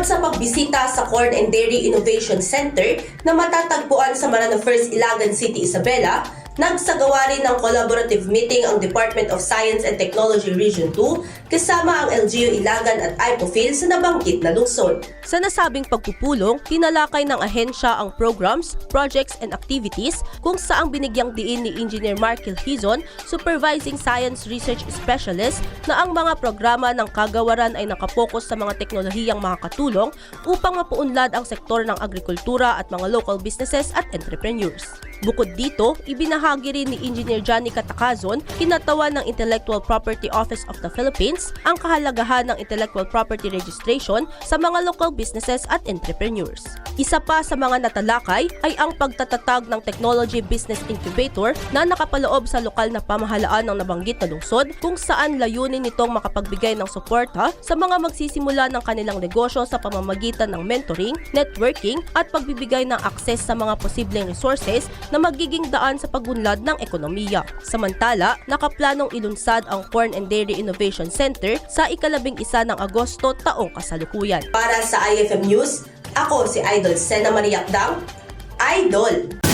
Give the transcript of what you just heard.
Bukod sa pagbisita sa Corn and Dairy Innovation Center na matatagpuan sa Marana First Ilagan City, Isabela, nagsagawa rin ng collaborative meeting ang Department of Science and Technology Region 2 kasama ang LGU Ilagan at IPOFIL sa nabanggit na lungsod. Sa nasabing pagpupulong, tinalakay ng ahensya ang programs, projects, and activities kung saang binigyang diin ni Engineer Markel Hizon, Supervising Science Research Specialist, na ang mga programa ng kagawaran ay nakapokus sa mga teknolohiyang makakatulong upang mapuunlad ang sektor ng agrikultura at mga local businesses at entrepreneurs. Bukod dito, ibinahagi rin ni Engineer Johnny Katakazon, kinatawan ng Intellectual Property Office of the Philippines, ang kahalagahan ng intellectual property registration sa mga local businesses at entrepreneurs. Isa pa sa mga natalakay ay ang pagtatatag ng Technology Business Incubator na nakapaloob sa lokal na pamahalaan ng nabanggit na lungsod kung saan layunin nitong makapagbigay ng suporta sa mga magsisimula ng kanilang negosyo sa pamamagitan ng mentoring, networking at pagbibigay ng akses sa mga posibleng resources na magiging daan sa pagunlad ng ekonomiya. Samantala, nakaplanong ilunsad ang Corn and Dairy Innovation Center sa ikalabing isa ng Agosto taong kasalukuyan. Para sa IFM News, ako si Idol Sena Maria Akdang, Idol!